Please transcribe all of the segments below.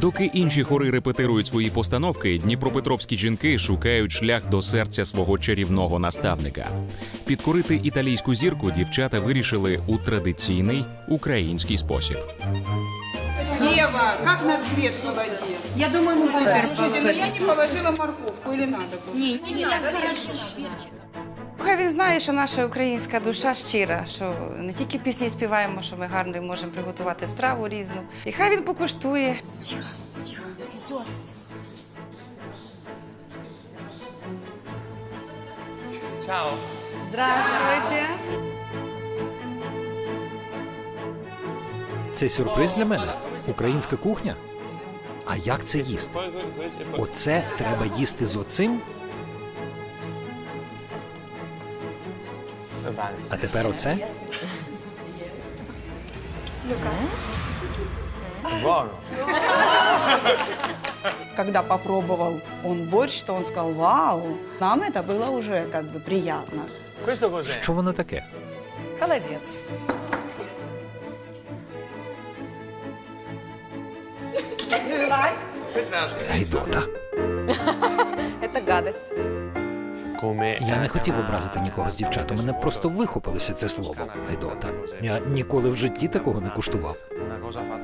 Доки інші хори репетирують свої постановки, дніпропетровські жінки шукають шлях до серця свого чарівного наставника. Підкорити італійську зірку дівчата вирішили у традиційний український спосіб. Ева, как на цвет молодец. Я думаю, супер. Ну я не положила морковку или надо было? Хай він знає, що наша українська душа щира, що не тільки пісні співаємо, що ми гарно можемо приготувати страву різну. І хай він покуштує. Здравствуйте. Це сюрприз для мене. Українська кухня. А як це їсти? Оце треба їсти з оцим. А тепер оце? Когда попробовал он борщ, то он сказал, вау, нам это было уже как бы приятно. Що воно таке? Холодец. Гайдота. Это гадость. Я не хотів образити нікого з дівчат. У мене просто вихопилося це слово. Гайдота. Я ніколи в житті такого не куштував.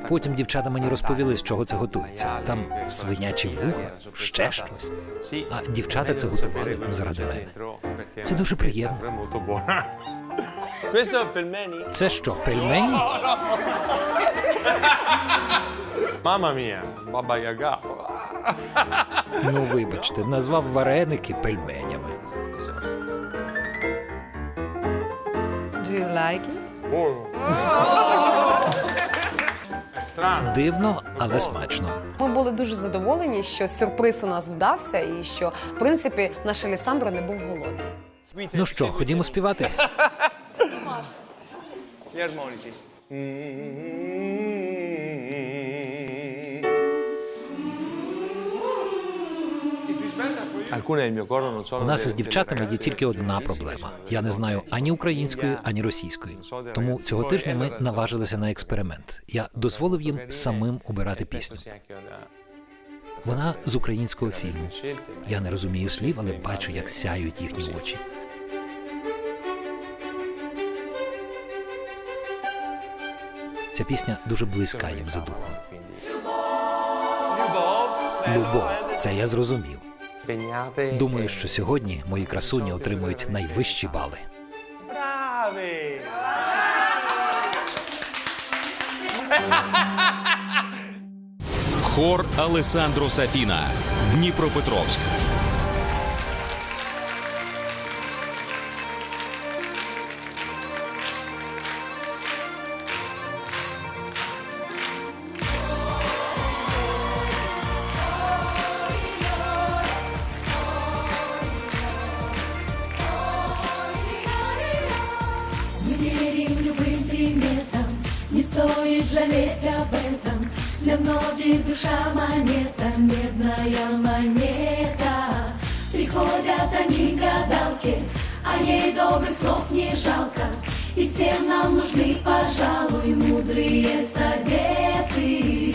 Потім дівчата мені розповіли, з чого це готується. Там свинячі вуха, ще щось. А дівчата це готували заради мене. Це дуже приємно. Це що, пельмені? Mamma mia, Baba Yaga. Ну, вибачте, назвав вареники пельменями. Do you like it? Дивно, але смачно. Ми були дуже задоволені, що сюрприз у нас вдався, і що в принципі наш Олександр не був голодний. Ну що, ходімо співати? Armonici. У нас із дівчатами є тільки одна проблема. Я не знаю ані української, ані російської. Тому цього тижня ми наважилися на експеримент. Я дозволив їм самим обирати пісню. Вона з українського фільму. Я не розумію слів, але бачу, як сяють їхні очі. Ця пісня дуже близька їм за духом. Любов, це я зрозумів. Думаю, що сьогодні мої красуні отримують найвищі бали. Brave! Хор Алесандро Сафіна. Дніпропетровськ. Об этом. Для многих душа монета, медная монета. Приходят они к гадалке, о ней добрых слов не жалко. И всем нам нужны, пожалуй, мудрые советы.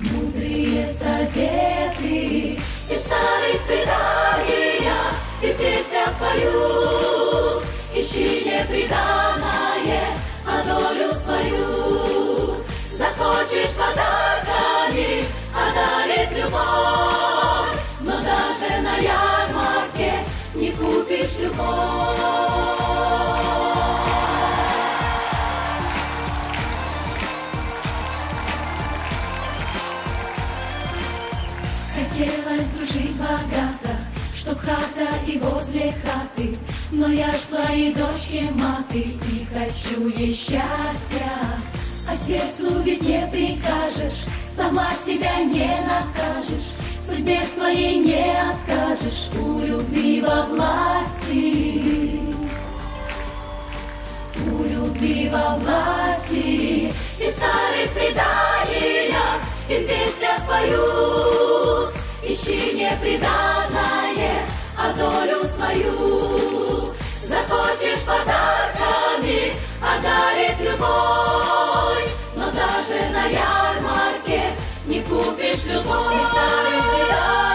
Мудрые советы И старых преданиях И в песнях поют Ищи неприданное купишь любовь Хотелось жить богато, чтоб хата и возле хаты, но я ж своей дочке маты и хочу ей счастья. А сердцу ведь не прикажешь, сама себя не накажешь, судьбе своей не откажешь, у любви во власти. У любви во власти. И в старых преданиях И в песнях поют Ищи неприданное А долю свою. Захочешь подарками Одарит любовь. Но даже на ярмарке купишь старих И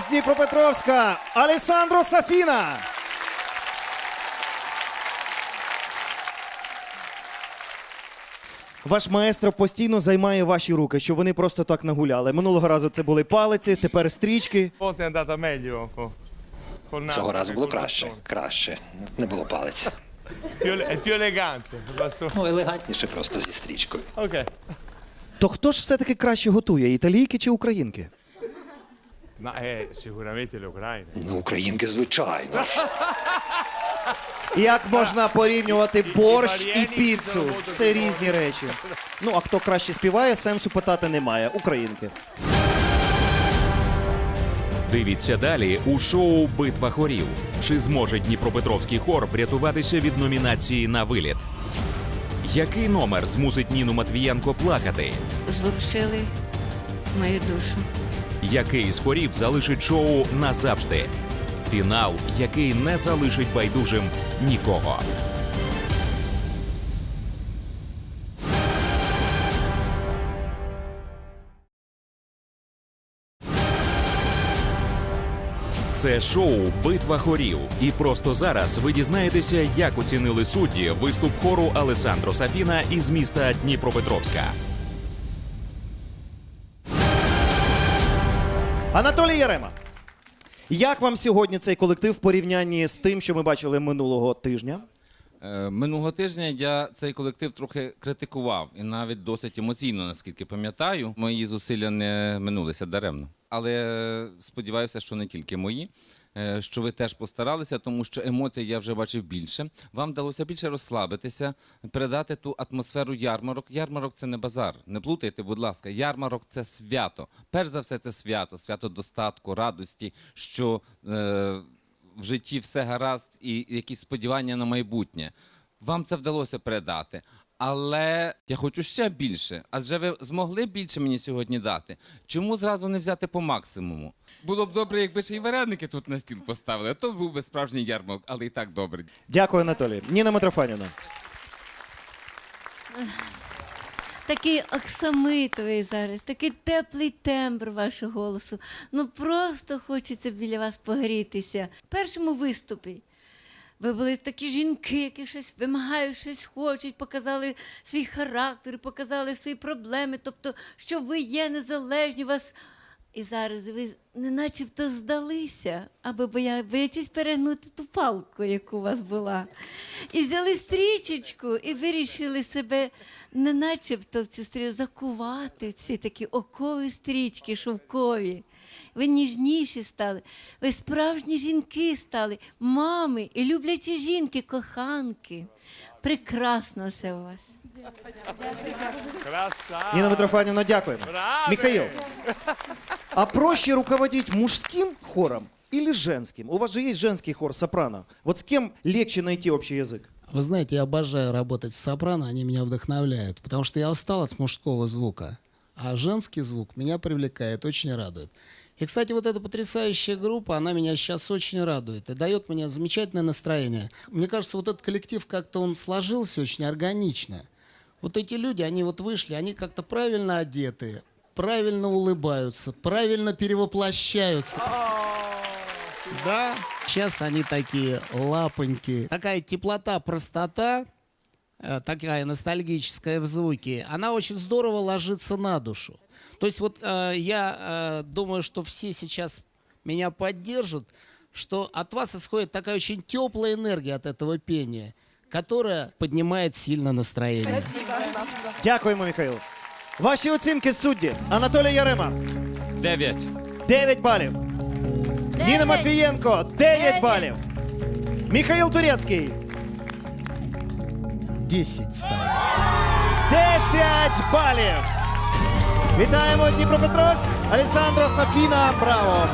з Дніпропетровська Алесандро Сафіна. Ваш маестро постійно займає ваші руки, щоб вони просто так нагуляли. Минулого разу це були палиці, тепер стрічки. Цього разу було краще. Краще. Не було bastone. Ну, елегантніше просто зі стрічкою. То хто ж все-таки краще готує, італійки чи українки? Ma è sicuramente le ucraine. Ну, українки, звичайно ж. Як можна порівнювати борщ і піцу? Це різні речі. Ну, а хто краще співає, сенсу питати немає. Українки. Дивіться далі у шоу Битва хорів. Чи зможе Дніпропетровський хор врятуватися від номінації на виліт? Який номер змусить Ніну Матвієнко плакати? Зворушили мою душу. Який з хорів залишить шоу назавжди? Фінал, який не залишить байдужим нікого. Це шоу Битва хорів. І просто зараз ви дізнаєтеся, як оцінили судді виступ хору Алесандро Сафіна із міста Дніпропетровська. Анатолій Ярема. Як вам сьогодні цей колектив в порівнянні з тим, що ми бачили минулого тижня? Е, Минулого тижня я цей колектив трохи критикував і навіть досить емоційно, наскільки пам'ятаю. Мої зусилля не минулися даремно. Але сподіваюся, що не тільки мої, е, що ви теж постаралися, тому що емоцій я вже бачив більше. Вам вдалося більше розслабитися, передати ту атмосферу ярмарок. Ярмарок це не базар. Не плутайте, будь ласка. Ярмарок це свято. Перш за все, це свято, свято достатку, радості, що. Е- в житті все гаразд і якісь сподівання на майбутнє. Вам це вдалося передати. Але я хочу ще більше. Адже ви змогли більше мені сьогодні дати. Чому зразу не взяти по максимуму? Було б добре, якби ще й вареники тут на стіл поставили, а то був би справжній ярмарок, але і так добре. Дякую, Анатолій. Ніна Митрофанівна. Такий оксамитовий зараз, такий теплий тембр вашого голосу. Ну просто хочеться біля вас погрітися. В першому виступі ви були такі жінки, які щось вимагають, щось хочуть, показали свій характер, показали свої проблеми, тобто, що ви є незалежні, вас. І зараз ви не начебто здалися, аби боя, боячись перегнути ту палку, яку у вас була. І взяли стрічечку і вирішили себе не начебто в цю стрічку закувати ці такі окові стрічки шовкові. Ви ніжніші стали, ви справжні жінки стали, мами і люблячі жінки, коханки. Прекрасно все у вас. Красава. Ніна Митрофанівна, дякуємо. Браво! Михаил, а проще руководить мужским хором или женским? У вас же есть женский хор сопрано. Вот с кем легче найти общий язык? Вы знаете, я обожаю работать с сопрано, они меня вдохновляют, потому что я устал от мужского звука, а женский звук меня привлекает, очень радует. И, кстати, вот эта потрясающая группа, она меня сейчас очень радует и дает мне замечательное настроение. Мне кажется, вот этот коллектив как-то он сложился очень органично. Вот эти люди, они вот вышли, они как-то правильно одеты, правильно улыбаются, правильно перевоплощаются. Да, сейчас они такие лапоньки. Такая теплота, простота, э, такая ностальгическая в звуке, она очень здорово ложится на душу. То есть вот э, я э, думаю, что все сейчас меня поддержат, что от вас исходит такая очень теплая энергия от этого пения, которая поднимает сильно настроение. Дякуємо, Михайло. Ваші оцінки судді. Анатолій Ярема Дев'ять. 9 балів. Ніна Матвієнко 9 балів. Михаїл Турецький 10 ставлю. 10 балів. Вітаємо Дніпропетровськ. Александро Сафіна, браво!